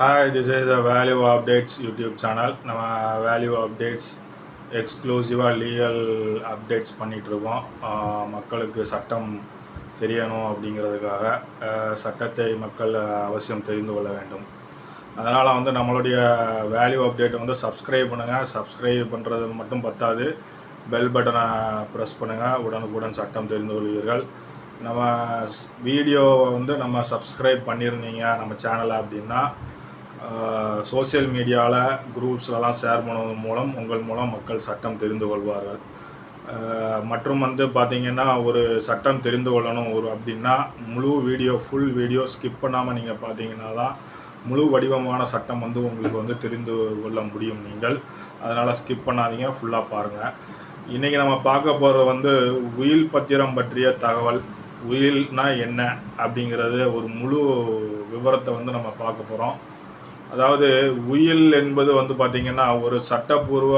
Hi this is a value updates YouTube channel நம்ம value updates எக்ஸ்க்ளூசிவாக legal updates பண்ணிகிட்ருக்கோம் மக்களுக்கு சட்டம் தெரியணும் அப்படிங்கிறதுக்காக சட்டத்தை மக்கள் அவசியம் தெரிந்து கொள்ள வேண்டும். அதனால் வந்து நம்மளுடைய வேல்யூ அப்டேட்டை வந்து சப்ஸ்கிரைப் பண்ணுங்கள் சப்ஸ்கிரைப் பண்ணுறது மட்டும் பத்தாது. பெல் பட்டனை ப்ரெஸ் பண்ணுங்கள் உடனுக்குடன் சட்டம் தெரிந்து கொள்வீர்கள். நம்ம வீடியோ வந்து நம்ம சப்ஸ்கிரைப் பண்ணியிருந்தீங்க நம்ம சேனலை அப்படின்னா சோஷியல் மீடியாவில் குரூப்ஸ்லலாம் ஷேர் பண்ணுவதன் மூலம் உங்கள் மூலம் மக்கள் சட்டம் தெரிந்து கொள்வார்கள். மற்றும் வந்து பார்த்தீங்கன்னா ஒரு சட்டம் தெரிந்து கொள்ளணும் ஒரு அப்படின்னா முழு வீடியோ ஃபுல் வீடியோ ஸ்கிப் பண்ணாமல் நீங்கள் பார்த்தீங்கன்னா தான் முழு வடிவமான சட்டம் வந்து உங்களுக்கு வந்து தெரிந்து கொள்ள முடியும் நீங்கள். அதனால் ஸ்கிப் பண்ணாதீங்க ஃபுல்லாக பாருங்கள் இன்றைக்கி நம்ம பார்க்க போகிறது வந்து உயில் பத்திரம் பற்றிய தகவல். உயில்னா என்ன அப்படிங்கிறது ஒரு முழு விவரத்தை வந்து நம்ம பார்க்க போகிறோம் அதாவது உயில் என்பது வந்து பார்த்திங்கன்னா ஒரு சட்டப்பூர்வ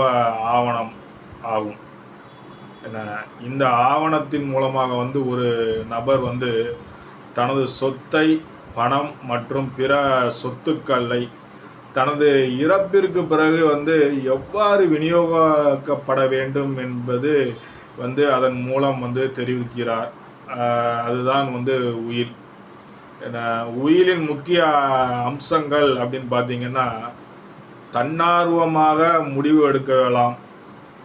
ஆவணம் ஆகும். என்ன இந்த ஆவணத்தின் மூலமாக வந்து ஒரு நபர் வந்து தனது சொத்தை பணம் மற்றும் பிற சொத்துக்களை தனது இறப்பிற்கு பிறகு வந்து எவ்வாறு விநியோகிக்கப்பட வேண்டும் என்பது வந்து அதன் மூலம் வந்து தெரிவிக்கிறார். அதுதான் வந்து உயிர் உயிலின் முக்கிய அம்சங்கள் அப்படின்னு பார்த்தீங்கன்னா தன்னார்வமாக முடிவு எடுக்கலாம்.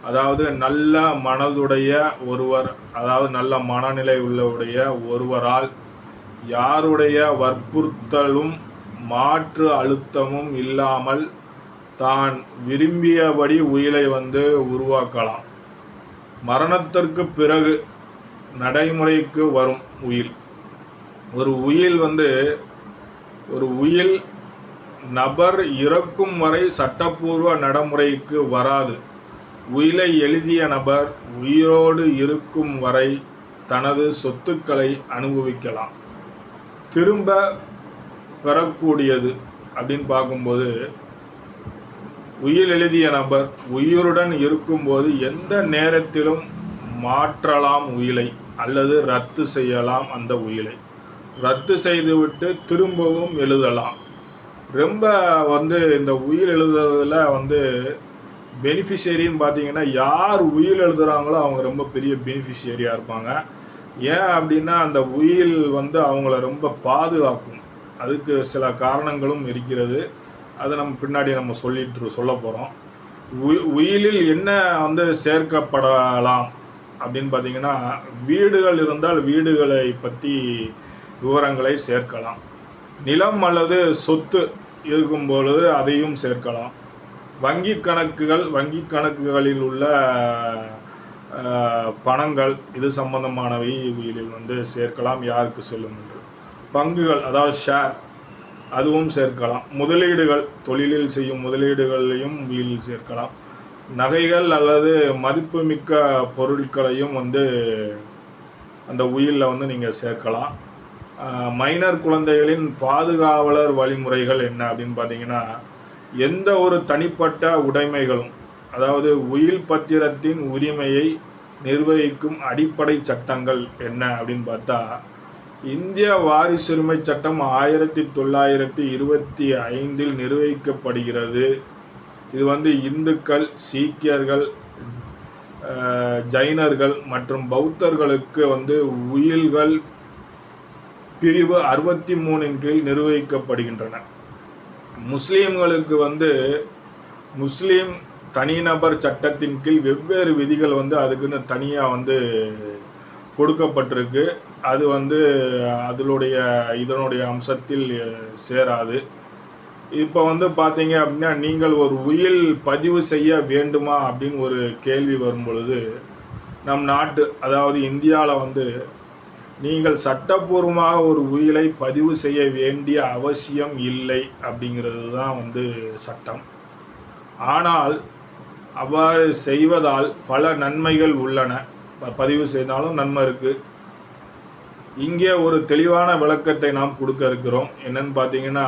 அதாவது நல்ல மனதுடைய ஒருவர் அதாவது நல்ல மனநிலை உள்ளவுடைய ஒருவரால் யாருடைய வற்புறுத்தலும் மாற்று அழுத்தமும் இல்லாமல் தான் விரும்பியபடி உயிலை வந்து உருவாக்கலாம். மரணத்திற்கு பிறகு நடைமுறைக்கு வரும் உயில். ஒரு உயில் வந்து ஒரு உயில் நபர் இறக்கும் வரை சட்டப்பூர்வ நடைமுறைக்கு வராது. உயிலை எழுதிய நபர் உயிரோடு இருக்கும் வரை தனது சொத்துக்களை அனுபவிக்கலாம். திரும்ப பெறக்கூடியது அப்படின்னு பார்க்கும்போது உயில் எழுதிய நபர் உயிருடன் இருக்கும்போது எந்த நேரத்திலும் மாற்றலாம் உயிலை அல்லது ரத்து செய்யலாம் அந்த உயிலை. ரத்து செய்துவிட்டு திரும்பவும் எழுதலாம். ரொம்ப வந்து இந்த உயிர் எழுதுறதுல வந்து பெனிஃபிஷியரின்னு பார்த்தீங்கன்னா யார் உயிர் எழுதுகிறாங்களோ அவங்க ரொம்ப பெரிய பெனிஃபிஷியரியாக இருப்பாங்க. ஏன் அப்படின்னா அந்த உயில் வந்து அவங்கள ரொம்ப பாதுகாக்கும். அதுக்கு சில காரணங்களும் இருக்கிறது. அதை நம்ம பின்னாடி நம்ம சொல்லிட்டு சொல்ல போகிறோம் உயிலில் என்ன வந்து சேர்க்கப்படலாம் அப்படின்னு பார்த்தீங்கன்னா வீடுகள் இருந்தால் வீடுகளை பற்றி விவரங்களை சேர்க்கலாம். நிலம் அல்லது சொத்து இருக்கும் பொழுது அதையும் சேர்க்கலாம். வங்கி கணக்குகள் வங்கி கணக்குகளில் உள்ள பணங்கள் இது சம்பந்தமானவை இதில் வந்து சேர்க்கலாம் யாருக்கு செல்லும் என்று. பங்குகள் அதாவது ஷேர் அதுவும் சேர்க்கலாம். முதலீடுகள் தொழிலில் செய்யும் முதலீடுகளையும் உயிலில் சேர்க்கலாம். நகைகள் அல்லது மதிப்புமிக்க பொருட்களையும் வந்து அந்த உயிலில் வந்து நீங்கள் சேர்க்கலாம். மைனர் குழந்தைகளின் பாதுகாவலர் வழிமுறைகள் என்ன அப்படின்னு பார்த்தீங்கன்னா எந்த ஒரு தனிப்பட்ட உடைமைகளும் அதாவது உயில் பத்திரத்தின் உரிமையை நிர்வகிக்கும் அடிப்படை சட்டங்கள் என்ன அப்படின்னு பார்த்தா இந்திய வாரிசுரிமை சட்டம் ஆயிரத்தி தொள்ளாயிரத்தி இருபத்தி ஐந்தில் நிர்வகிக்கப்படுகிறது. இது வந்து இந்துக்கள் சீக்கியர்கள் ஜைனர்கள் மற்றும் பௌத்தர்களுக்கு வந்து உயில்கள் பிரிவு அறுபத்தி மூணின் கீழ் நிர்வகிக்கப்படுகின்றன. முஸ்லீம்களுக்கு வந்து முஸ்லீம் தனிநபர் சட்டத்தின் கீழ் வெவ்வேறு விதிகள் வந்து அதுக்குன்னு தனியாக வந்து கொடுக்கப்பட்டிருக்கு. அது வந்து அதனுடைய இதனுடைய அம்சத்தில் சேராது. இப்போ வந்து பார்த்தீங்க அப்படின்னா நீங்கள் ஒரு உயில் பதிவு செய்ய வேண்டுமா அப்படின்னு ஒரு கேள்வி வரும் பொழுது நம் நாட்டு அதாவது இந்தியாவில் வந்து நீங்கள் சட்டப்பூர்வமாக ஒரு உயிலை பதிவு செய்ய வேண்டிய அவசியம் இல்லை அப்படிங்கிறது தான் வந்து சட்டம். ஆனால் அவ்வாறு செய்வதால் பல நன்மைகள் உள்ளன. பதிவு செய்தாலும் நன்மை இருக்குது இங்கே ஒரு தெளிவான விளக்கத்தை நாம் கொடுக்க இருக்கிறோம். என்னன்னு பார்த்தீங்கன்னா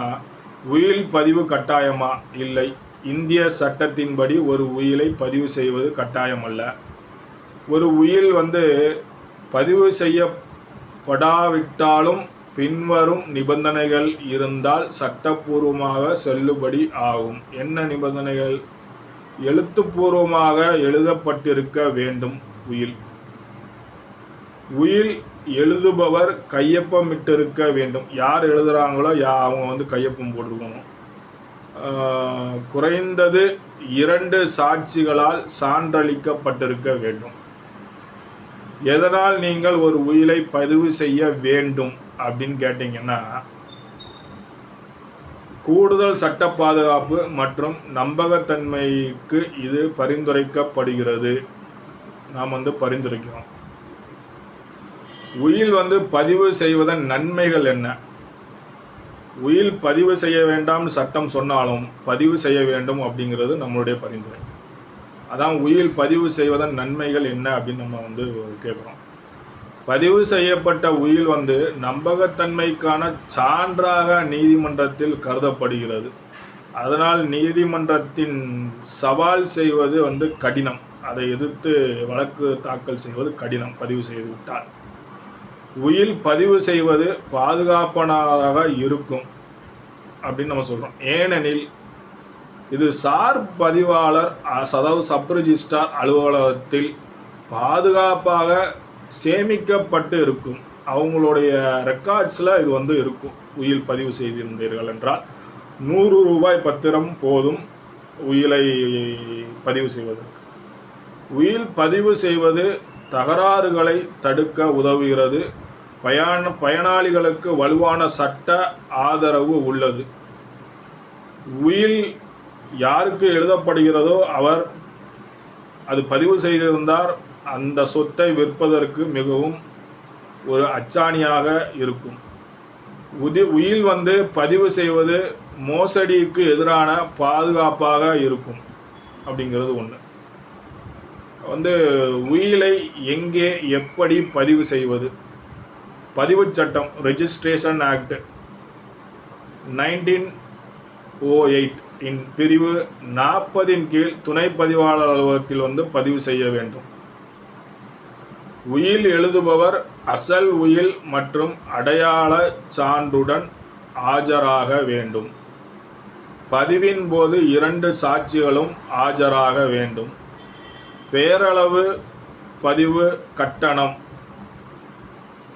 உயில் பதிவு கட்டாயமா? இல்லை. இந்திய சட்டத்தின்படி ஒரு உயிலை பதிவு செய்வது கட்டாயம் அல்ல ஒரு உயில் வந்து பதிவு செய்ய படாவிட்டாலும் பின்வரும் நிபந்தனைகள் இருந்தால் சட்டப்பூர்வமாக செல்லுபடி ஆகும். என்ன நிபந்தனைகள்? எழுத்துப்பூர்வமாக எழுதப்பட்டிருக்க வேண்டும். உயில். உயில் எழுதுபவர் கையொப்பமிட்டிருக்க வேண்டும். யார் எழுதுகிறாங்களோ யா அவங்க வந்து கையொப்பம் போட்டிருக்கணும். குறைந்தது இரண்டு சாட்சிகளால் சான்றளிக்கப்பட்டிருக்க வேண்டும். எதனால் நீங்கள் ஒரு உயிலை பதிவு செய்ய வேண்டும் அப்படின்னு கேட்டிங்கன்னா கூடுதல் சட்ட பாதுகாப்பு மற்றும் நம்பகத்தன்மைக்கு இது பரிந்துரைக்கப்படுகிறது. நாம் வந்து பரிந்துரைக்கிறோம். உயில் வந்து பதிவு செய்வதன் நன்மைகள் என்ன? உயில் பதிவு செய்ய வேண்டாம் சட்டம் சொன்னாலும் பதிவு செய்ய வேண்டும் அப்படிங்கிறது நம்மளுடைய பரிந்துரை. அதான் உயில் பதிவு செய்வதன் நன்மைகள் என்ன அப்படின்னு நம்ம வந்து கேட்குறோம் பதிவு செய்யப்பட்ட உயில் வந்து நம்பகத்தன்மைக்கான சான்றாக நீதிமன்றத்தில் கருதப்படுகிறது. அதனால் நீதிமன்றத்தின் சவால் செய்வது வந்து கடினம். அதை எதிர்த்து வழக்கு தாக்கல் செய்வது கடினம் பதிவு செய்து விட்டால். உயில் பதிவு செய்வது பாதுகாப்பானதாக இருக்கும் அப்படின்னு நம்ம சொல்கிறோம் ஏனெனில் இது சார் பதிவாளர் சதவு சப்ரிஜிஸ்டார் சப் அலுவலகத்தில் பாதுகாப்பாக சேமிக்கப்பட்டு இருக்கும் அவங்களுடைய ரெக்கார்ட்ஸில் இது வந்து இருக்கும். உயில் பதிவு செய்திருந்தீர்கள் என்றால் நூறு ரூபாய் பத்திரம் போதும் உயிலை பதிவு செய்வதற்கு. உயில் பதிவு செய்வது தகராறுகளை தடுக்க உதவுகிறது. பயண பயனாளிகளுக்கு வலுவான சட்ட ஆதரவு உள்ளது. உயில் யாருக்கு எழுதப்படுகிறதோ அவர் அது பதிவு செய்திருந்தார் அந்த சொத்தை விற்பதற்கு மிகவும் ஒரு அச்சாணியாக இருக்கும். உதி உயில் வந்து பதிவு செய்வது மோசடிக்கு எதிரான பாதுகாப்பாக இருக்கும் அப்படிங்கிறது ஒன்று வந்து உயிலை எங்கே எப்படி பதிவு செய்வது? பதிவுச் சட்டம் registration act nineteen O eight in பிரிவு நாற்பதின் கீழ் துணை பதிவாளர் அலுவலகத்தில் வந்து பதிவு செய்ய வேண்டும். உயில் எழுதுபவர் அசல் உயில் மற்றும் அடையாள சான்றுடன் ஆஜராக வேண்டும். பதிவின் போது இரண்டு சாட்சிகளும் ஆஜராக வேண்டும். பேரளவு பதிவு கட்டணம்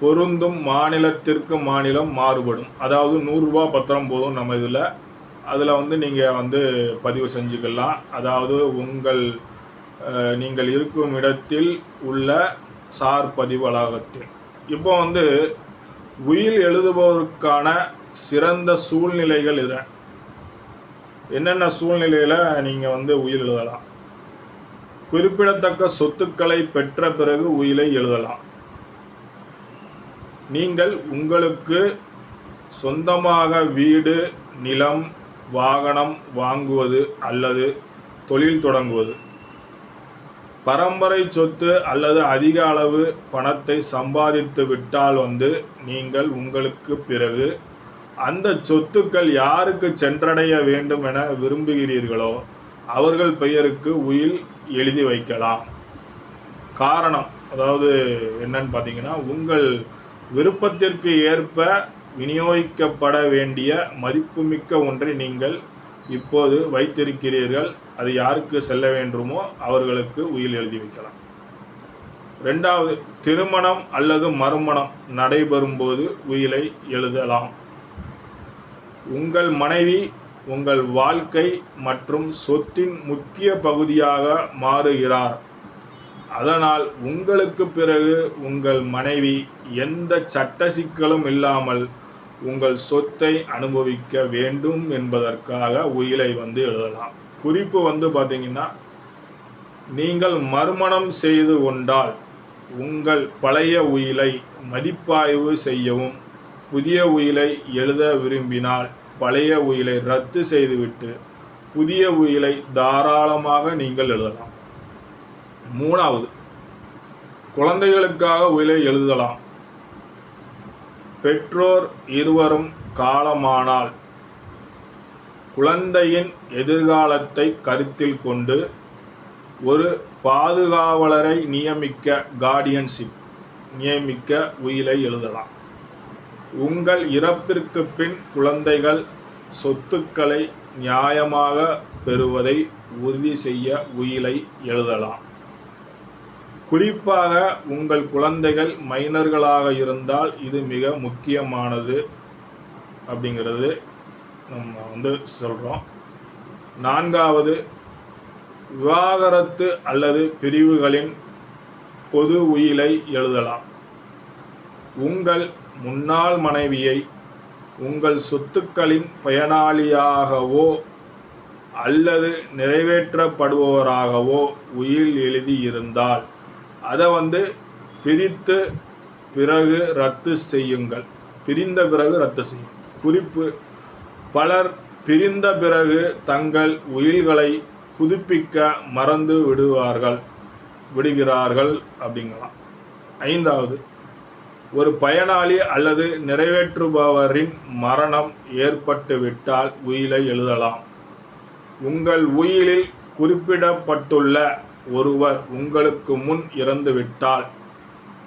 பொருந்தும் மாநிலத்திற்கு மாநிலம் மாறுபடும். அதாவது நூறுரூபா பத்திரம் போதும் நம்ம இதில் அதில் வந்து நீங்கள் வந்து பதிவு செஞ்சுக்கலாம். அதாவது உங்கள் நீங்கள் இருக்கும் இடத்தில் உள்ள சார் பதிவு அலுவலகத்தில் இப்போ வந்து உயில் எழுதுபவருக்கான சிறந்த சூழ்நிலைகள் இது. என்னென்ன சூழ்நிலையில் நீங்கள் வந்து உயில் எழுதலாம்? குறிப்பிடத்தக்க சொத்துக்களை பெற்ற பிறகு உயிலை எழுதலாம். நீங்கள் உங்களுக்கு சொந்தமாக வீடு நிலம் வாகனம் வாங்குவது அல்லது தொழில் தொடங்குவது. பரம்பரை சொத்து அல்லது அதிக அளவு பணத்தை சம்பாதித்து விட்டால் வந்து நீங்கள் உங்களுக்கு பிறகு அந்த சொத்துக்கள் யாருக்கு சென்றடைய வேண்டும் என விரும்புகிறீர்களோ அவர்கள் பெயருக்கு உயில் எழுதி வைக்கலாம். காரணம் அதாவது என்னன்னு பார்த்தீங்கன்னா உங்கள் விருப்பத்திற்கு ஏற்ப விநியோகிக்கப்பட வேண்டிய மதிப்புமிக்க ஒன்றை நீங்கள் இப்போது வைத்திருக்கிறீர்கள். அது யாருக்கு செல்ல வேண்டுமோ அவர்களுக்கு உயில் எழுதி வைக்கலாம். ரெண்டாவது திருமணம் அல்லது மறுமணம் நடைபெறும்போது உயிலை எழுதலாம். உங்கள் மனைவி உங்கள் வாழ்க்கை மற்றும் சொத்தின் முக்கிய பகுதியாக மாறுகிறார். அதனால் உங்களுக்கு பிறகு உங்கள் மனைவி எந்த சட்ட சிக்கலும் இல்லாமல் உங்கள் சொத்தை அனுபவிக்க வேண்டும் என்பதற்காக உயிலை வந்து எழுதலாம். குறிப்பு வந்து பார்த்தீங்கன்னா நீங்கள் மறுமணம் செய்து கொண்டால் உங்கள் பழைய உயிலை மதிப்பாய்வு செய்யவும் புதிய உயிலை எழுத விரும்பினால் பழைய உயிலை ரத்து செய்துவிட்டு புதிய உயிலை தாராளமாக நீங்கள் எழுதலாம். மூணாவது குழந்தைகளுக்காக உயிலை எழுதலாம். பெற்றோர் இருவரும் காலமானால் குழந்தையின் எதிர்காலத்தை கருத்தில் கொண்டு ஒரு பாதுகாவலரை நியமிக்க கார்டியன்ஷிப் நியமிக்க உயிலை எழுதலாம். உங்கள் இறப்பிற்கு பின் குழந்தைகள் சொத்துக்களை நியாயமாக பெறுவதை உறுதி செய்ய உயிலை எழுதலாம். குறிப்பாக உங்கள் குழந்தைகள் மைனர்களாக இருந்தால் இது மிக முக்கியமானது அப்படிங்கிறது நம்ம வந்து சொல்கிறோம் நான்காவது விவாகரத்து அல்லது பிரிவுகளின் பொது உயிலை எழுதலாம். உங்கள் முன்னாள் மனைவியை உங்கள் சொத்துக்களின் பயனாளியாகவோ அல்லது நிறைவேற்றப்படுபவராகவோ உயில் எழுதியிருந்தால் அதை வந்து பிரித்து பிறகு ரத்து செய்யுங்கள். பிரிந்த பிறகு ரத்து செய்யும். குறிப்பு பலர் பிரிந்த பிறகு தங்கள் உயில்களை புதுப்பிக்க மறந்து விடுவார்கள் விடுகிறார்கள் அப்படிங்கலாம். ஐந்தாவது ஒரு பயனாளி அல்லது நிறைவேற்றுபவரின் மரணம் ஏற்பட்டுவிட்டால் உயிலை எழுதலாம். உங்கள் உயிலில் குறிப்பிடப்பட்டுள்ள ஒருவர் உங்களுக்கு முன் இறந்துவிட்டால்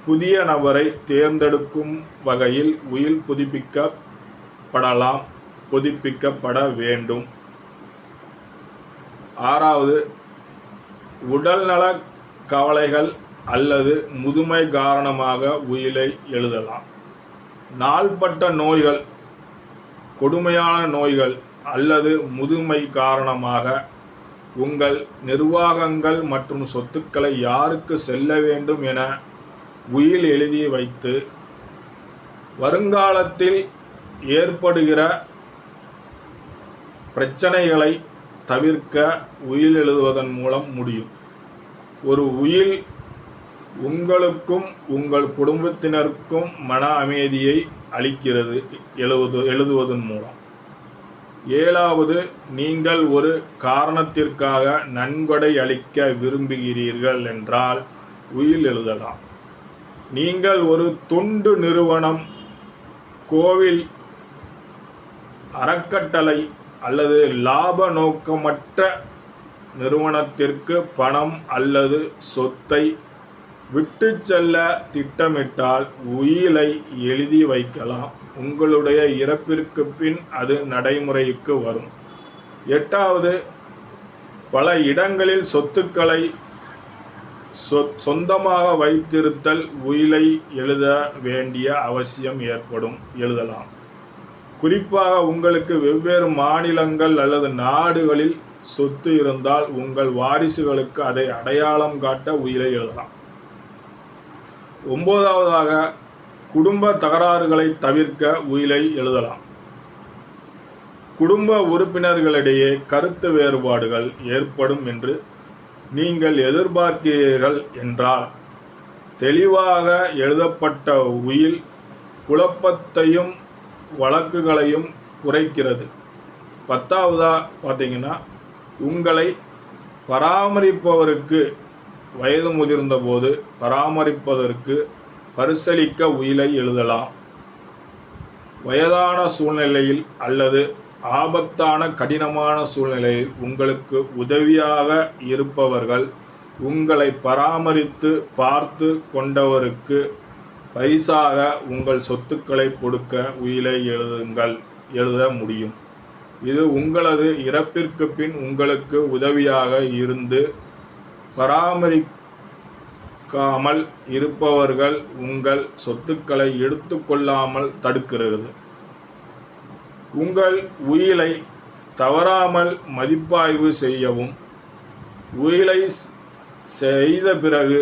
புதிய நபரை தேர்ந்தெடுக்கும் வகையில் உயில் புதுப்பிக்கப்படலாம் புதுப்பிக்கப்பட வேண்டும். ஆறாவது உடல்நல கவலைகள் அல்லது முதுமை காரணமாக உயிலை எழுதலாம். நாள்பட்ட நோய்கள் கொடுமையான நோய்கள் அல்லது முதுமை காரணமாக உங்கள் நிர்வாகங்கள் மற்றும் சொத்துக்களை யாருக்கு செல்ல வேண்டும் என உயில் எழுதி வைத்து வருங்காலத்தில் ஏற்படுகிற பிரச்சனைகளை தவிர்க்க உயில் எழுதுவதன் மூலம் முடியும். ஒரு உயில் உங்களுக்கும் உங்கள் குடும்பத்தினருக்கும் மன அமைதியை அளிக்கிறது எழுவது எழுதுவதன் மூலம். ஏழாவது நீங்கள் ஒரு காரணத்திற்காக நன்கொடை அளிக்க விரும்புகிறீர்கள் என்றால் உயில் எழுதலாம். நீங்கள் ஒரு தொண்டு நிறுவனம் கோவில் அறக்கட்டளை அல்லது லாப நோக்கமற்ற நிறுவனத்திற்கு பணம் அல்லது சொத்தை விட்டு செல்ல திட்டமிட்டால் உயிலை எழுதி வைக்கலாம். உங்களுடைய இறப்பிற்கு பின் அது நடைமுறைக்கு வரும். எட்டாவது பல இடங்களில் சொத்துக்களை சொ சொந்தமாக வைத்திருத்தல் உயிலை எழுத வேண்டிய அவசியம் ஏற்படும். எழுதலாம். குறிப்பாக உங்களுக்கு வெவ்வேறு மாநிலங்கள் அல்லது நாடுகளில் சொத்து இருந்தால் உங்கள் வாரிசுகளுக்கு அதை அடையாளம் காட்ட உயிரை எழுதலாம். ஒன்பதாவதாக குடும்ப தகராறுகளை தவிர்க்க உயிலை எழுதலாம். குடும்ப உறுப்பினர்களிடையே கருத்து வேறுபாடுகள் ஏற்படும் என்று நீங்கள் எதிர்பார்க்கிறீர்கள் என்றால் தெளிவாக எழுதப்பட்ட உயில் குழப்பத்தையும் வழக்குகளையும் குறைக்கிறது. பத்தாவதா பார்த்தீங்கன்னா உங்களை பராமரிப்பவருக்கு வயது முதிர்ந்த போது பராமரிப்பதற்கு பரிசளிக்க உயிலை எழுதலாம். வயதான சூழ்நிலையில் அல்லது ஆபத்தான கடினமான சூழ்நிலையில் உங்களுக்கு உதவியாக இருப்பவர்கள் உங்களை பராமரித்து பார்த்து கொண்டவருக்கு பரிசாக உங்கள் சொத்துக்களை கொடுக்க உயிலை எழுதுங்கள் எழுத முடியும். இது உங்களது இறப்பிற்கு பின் உங்களுக்கு உதவியாக இருந்து பராமரி கொடுக்காமல் இருப்பவர்கள் உங்கள் சொத்துக்களை எடுத்துக்கொள்ளாமல் தடுக்கிறது. உங்கள் உயிலை தவறாமல் மதிப்பாய்வு செய்யவும் உயிலை செய்த பிறகு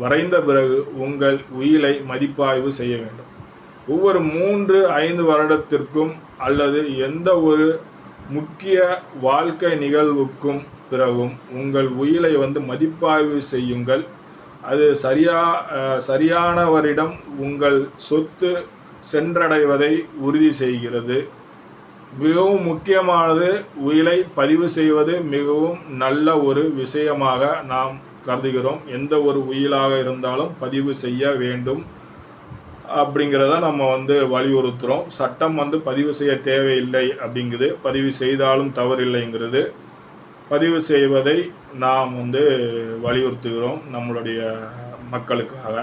வரைந்த பிறகு உங்கள் உயிலை மதிப்பாய்வு செய்ய வேண்டும். ஒவ்வொரு மூன்று ஐந்து வருடத்திற்கும் அல்லது எந்த ஒரு முக்கிய வாழ்க்கை நிகழ்வுக்கும் பிறகும் உங்கள் உயிலை வந்து மதிப்பாய்வு செய்யுங்கள். அது சரியா சரியானவரிடம் உங்கள் சொத்து சென்றடைவதை உறுதி செய்கிறது. மிகவும் முக்கியமானது உயிலை பதிவு செய்வது மிகவும் நல்ல ஒரு விஷயமாக நாம் கருதுகிறோம். எந்த ஒரு உயிலாக இருந்தாலும் பதிவு செய்ய வேண்டும் அப்படிங்கிறத நம்ம வந்து வலியுறுத்துகிறோம் சட்டம் வந்து பதிவு செய்ய தேவையில்லை அப்படிங்குது. பதிவு செய்தாலும் தவறில்லைங்கிறது. பதிவு செய்வதை நாம் வந்து வலியுறுத்துகிறோம் நம்மளுடைய மக்களுக்காக.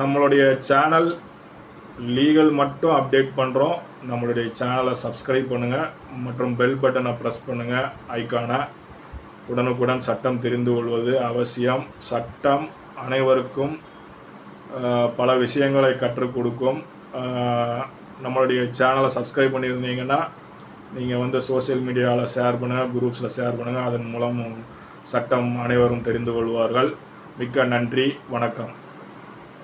நம்மளுடைய சேனல் லீகல் மட்டும் அப்டேட் பண்ணுறோம் நம்மளுடைய சேனலை சப்ஸ்கிரைப் பண்ணுங்கள் மற்றும் பெல் பட்டனை ப்ரெஸ் பண்ணுங்கள் ஐக்கானை உடனுக்குடன் சட்டம் தெரிந்து கொள்வது அவசியம். சட்டம் அனைவருக்கும் பல விஷயங்களை கற்றுக் கொடுக்கும். நம்மளுடைய சேனலை சப்ஸ்கிரைப் பண்ணியிருந்தீங்கன்னா நீங்கள் வந்து சோஷியல் மீடியாவில் ஷேர் பண்ணுங்கள் குரூப்ஸில் ஷேர் பண்ணுங்கள் அதன் மூலம் சட்டம் அனைவரும் தெரிந்து கொள்வார்கள். மிக்க நன்றி வணக்கம்.